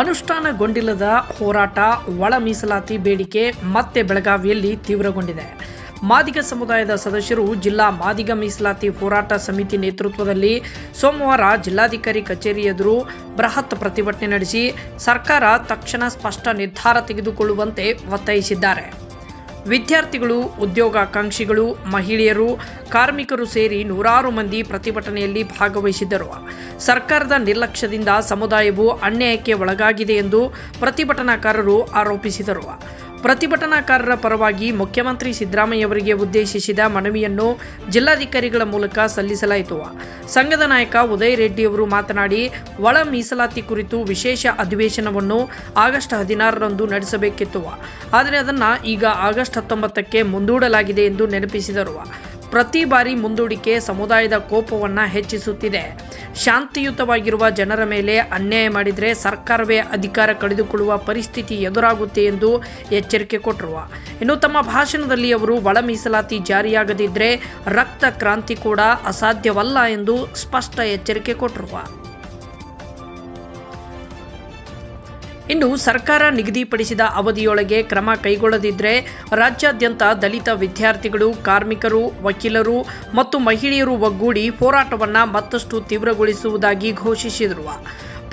ಅನುಷ್ಠಾನಗೊಂಡಿಲ್ಲದ ಹೋರಾಟ, ಒಳ ಮೀಸಲಾತಿ ಬೇಡಿಕೆ ಮತ್ತೆ ಬೆಳಗಾವಿಯಲ್ಲಿ ತೀವ್ರಗೊಂಡಿದೆ. ಮಾದಿಗ ಸಮುದಾಯದ ಸದಸ್ಯರು ಜಿಲ್ಲಾ ಮಾದಿಗ ಮೀಸಲಾತಿ ಹೋರಾಟ ಸಮಿತಿ ನೇತೃತ್ವದಲ್ಲಿ ಸೋಮವಾರ ಜಿಲ್ಲಾಧಿಕಾರಿ ಕಚೇರಿ ಎದುರು ಬೃಹತ್ ಪ್ರತಿಭಟನೆ ನಡೆಸಿ ಸರ್ಕಾರ ತಕ್ಷಣ ಸ್ಪಷ್ಟ ನಿರ್ಧಾರ ತೆಗೆದುಕೊಳ್ಳುವಂತೆ ಒತ್ತಾಯಿಸಿದ್ದಾರೆ. ವಿದ್ಯಾರ್ಥಿಗಳು, ಉದ್ಯೋಗಾಕಾಂಕ್ಷಿಗಳು, ಮಹಿಳೆಯರು, ಕಾರ್ಮಿಕರು ಸೇರಿ ನೂರಾರು ಮಂದಿ ಪ್ರತಿಭಟನೆಯಲ್ಲಿ ಭಾಗವಹಿಸಿದ್ದರು. ಸರ್ಕಾರದ ನಿರ್ಲಕ್ಷ್ಯದಿಂದ ಸಮುದಾಯವು ಅನ್ಯಾಯಕ್ಕೆ ಒಳಗಾಗಿದೆ ಎಂದು ಪ್ರತಿಭಟನಾಕಾರರು ಆರೋಪಿಸಿದರು. ಪ್ರತಿಭಟನಾಕಾರರ ಪರವಾಗಿ ಮುಖ್ಯಮಂತ್ರಿ ಸಿದ್ದರಾಮಯ್ಯವರಿಗೆ ಉದ್ದೇಶಿಸಿದ ಮನವಿಯನ್ನು ಜಿಲ್ಲಾಧಿಕಾರಿಗಳ ಮೂಲಕ ಸಲ್ಲಿಸಲಾಯಿತು. ಸಂಘದ ನಾಯಕ ಉದಯ್ ರೆಡ್ಡಿಯವರು ಮಾತನಾಡಿ, ಒಳ ಮೀಸಲಾತಿ ಕುರಿತು ವಿಶೇಷ ಅಧಿವೇಶನವನ್ನು ಆಗಸ್ಟ್ ಹದಿನಾರರಂದು ನಡೆಸಬೇಕಿತ್ತು. ಆದರೆ ಅದನ್ನು ಈಗ ಆಗಸ್ಟ್ ಹತ್ತೊಂಬತ್ತಕ್ಕೆ ಮುಂದೂಡಲಾಗಿದೆ ಎಂದು ನೆನಪಿಸಿದರು. ಪ್ರತಿ ಬಾರಿ ಮುಂದೂಡಿಕೆ ಸಮುದಾಯದ ಕೋಪವನ್ನ ಹೆಚ್ಚಿಸುತ್ತಿದೆ. ಶಾಂತಿಯುತವಾಗಿರುವ ಜನರ ಮೇಲೆ ಅನ್ಯಾಯ ಮಾಡಿದರೆ ಸರ್ಕಾರವೇ ಅಧಿಕಾರ ಕಳೆದುಕೊಳ್ಳುವ ಪರಿಸ್ಥಿತಿ ಎದುರಾಗುತ್ತೆ ಎಂದು ಎಚ್ಚರಿಕೆ ಕೊಟ್ಟರು ಇನ್ನು ತಮ್ಮ ಭಾಷಣದಲ್ಲಿ ಅವರು ಒಳ ಮೀಸಲಾತಿ ಜಾರಿಯಾಗದಿದ್ದರೆ ರಕ್ತ ಕ್ರಾಂತಿ ಕೂಡ ಅಸಾಧ್ಯವಲ್ಲ ಎಂದು ಸ್ಪಷ್ಟ ಎಚ್ಚರಿಕೆ ಕೊಟ್ಟರು ಇನ್ನು ಸರ್ಕಾರ ನಿಗದಿಪಡಿಸಿದ ಅವಧಿಯೊಳಗೆ ಕ್ರಮ ಕೈಗೊಳ್ಳದಿದ್ದರೆ ರಾಜ್ಯಾದ್ಯಂತ ದಲಿತ ವಿದ್ಯಾರ್ಥಿಗಳು, ಕಾರ್ಮಿಕರು, ವಕೀಲರು ಮತ್ತು ಮಹಿಳೆಯರು ಒಗ್ಗೂಡಿ ಹೋರಾಟವನ್ನು ಮತ್ತಷ್ಟು ತೀವ್ರಗೊಳಿಸುವುದಾಗಿ ಘೋಷಿಸಿದರು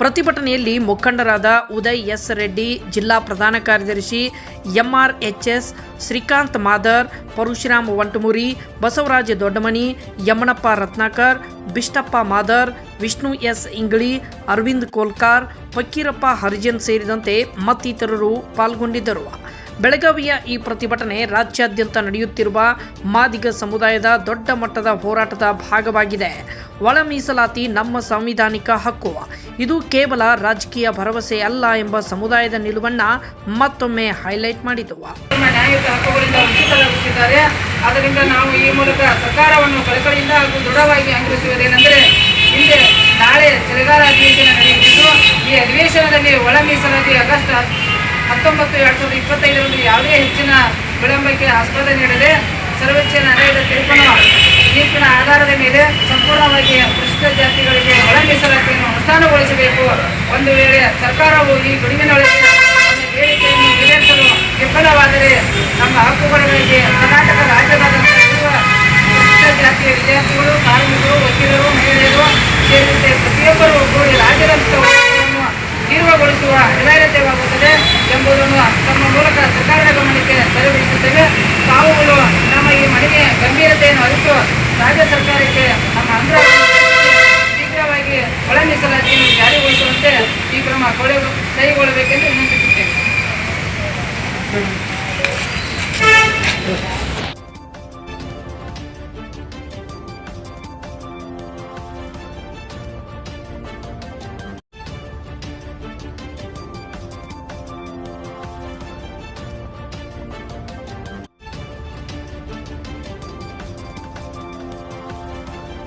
ಪ್ರತಿಭಟನೆಯಲ್ಲಿ ಮುಖಂಡರಾದ ಉದಯ್ ಎಸ್ ರೆಡ್ಡಿ, ಜಿಲ್ಲಾ ಪ್ರಧಾನ ಕಾರ್ಯದರ್ಶಿ ಎಂಆರ್ಎಚ್ಎಸ್ ಶ್ರೀಕಾಂತ್ ಮಾದರ್, ಪರಶುರಾಮ್ ವಂಟಮುರಿ ಬಸವರಾಜ ದೊಡ್ಡಮನಿ, ಯಮನಪ್ಪ ರತ್ನಾಕರ್, ಬಿಷ್ಟಪ್ಪ ಮಾದರ್, ವಿಷ್ಣು ಎಸ್ ಇಂಗಳಿ ಅರವಿಂದ್ ಕೋಲ್ಕಾರ್ ಫಕ್ಕೀರಪ್ಪ ಹರಿಜನ್ ಸೇರಿದಂತೆ ಮತ್ತಿತರರು ಪಾಲ್ಗೊಂಡಿದ್ದರು. ಬೆಳಗಾವಿಯ ಈ ಪ್ರತಿಭಟನೆ ರಾಜ್ಯಾದ್ಯಂತ ನಡೆಯುತ್ತಿರುವ ಮಾದಿಗ ಸಮುದಾಯದ ದೊಡ್ಡ ಮಟ್ಟದ ಹೋರಾಟದ ಭಾಗವಾಗಿದೆ. ಒಳ ಮೀಸಲಾತಿ ನಮ್ಮ ಸಾಂವಿಧಾನಿಕ ಹಕ್ಕು ಇದು ಕೇವಲ ರಾಜಕೀಯ ಭರವಸೆ ಅಲ್ಲ ಎಂಬ ಸಮುದಾಯದ ನಿಲುವನ್ನ ಮತ್ತೊಮ್ಮೆ ಹೈಲೈಟ್ ಮಾಡಿದ್ದು ನ್ಯಾಯಯುತ ಹಕ್ಕುಗಳಿಂದ ವಂಚಿತರಾಗುತ್ತಿದ್ದಾರೆ ಆದ್ದರಿಂದ ನಾವು ಈ ಮೂಲಕ ಸರ್ಕಾರವನ್ನು ಕಳಕಳಿಯಿಂದ ಹಾಗೂ ದೃಢವಾಗಿ ಅಂಗೀಕರಿಸುವುದೇನೆಂದರೆ ಹಿಂದೆ ನಾಳೆ ಚಳಿಗಾಲ ಅಧಿವೇಶನ ನಡೆಯುತ್ತಿದ್ದು, ಈ ಅಧಿವೇಶನದಲ್ಲಿ ಒಳ ಮೀಸಲಾತಿ ಆಗಸ್ಟ್ ಹತ್ತೊಂಬತ್ತು, ಎರಡು ಸಾವಿರದ ಇಪ್ಪತ್ತೈದರಂದು ಯಾವುದೇ ಹೆಚ್ಚಿನ ವಿಳಂಬಕ್ಕೆ ಆಸ್ಪದ ನೀಡದೆ ಸರ್ವೋಚ್ಚ ನ್ಯಾಯಾಲಯದ ತೀರ್ಪನ್ನು ತೀರ್ಪಿನ ಆಧಾರದ ಮೇಲೆ ಸಂಪೂರ್ಣವಾಗಿ ಪರಿಶಿಷ್ಟ ಜಾತಿಗಳಿಗೆ ಒಳ ಮೀಸಲಾತಿಯನ್ನು ಅನುಷ್ಠಾನಗೊಳಿಸಬೇಕು. ಒಂದು ವೇಳೆ ಸರ್ಕಾರವು ಈ ಗಡುವಿನೊಳಗೆ ತನ್ನ ಬೇಡಿಕೆಯನ್ನು ಈಡೇರಿಸಲು ವಿಫಲವಾದರೆ ನಮ್ಮ ಹಕ್ಕುಗಳಿಗೆ ಕರ್ನಾಟಕ ರಾಜ್ಯದಾದ್ಯಂತ ಇರುವ ಪರಿಶಿಷ್ಟ ಜಾತಿಯ ವಿದ್ಯಾರ್ಥಿಗಳು, ಕಾರ್ಮಿಕರು, ವಕೀಲರು, ಮಹಿಳೆಯರು ಸೇರಿದಂತೆ ಪ್ರತಿಯೊಬ್ಬರು ಒಗ್ಗೂಡಿ ರಾಜ್ಯದಂತ ಹೋರಾಟವನ್ನು ತೀವ್ರಗೊಳಿಸುವ ಅನಿವಾರ್ಯತೆಯಾಗುತ್ತದೆ ಎಂಬುದನ್ನು ತಮ್ಮ ಮೂಲಕ ಸರ್ಕಾರದ ಗಮನಕ್ಕೆ ತಾವುಗಳು ಮನವಿಯ ಗಂಭೀರತೆಯನ್ನು ಅರಿತು ರಾಜ್ಯ ಸರ್ಕಾರಕ್ಕೆ ನಮ್ಮ ಆಂಧ್ರ ಶೀಘ್ರವಾಗಿ ಒಳ ಮೀಸಲಾತಿಯನ್ನು ಜಾರಿಗೊಳಿಸುವಂತೆ ಈ ಕ್ರಮ ಕೈಗೊಳ್ಳಬೇಕೆಂದು ವಿನಂತಿಸುತ್ತೇವೆ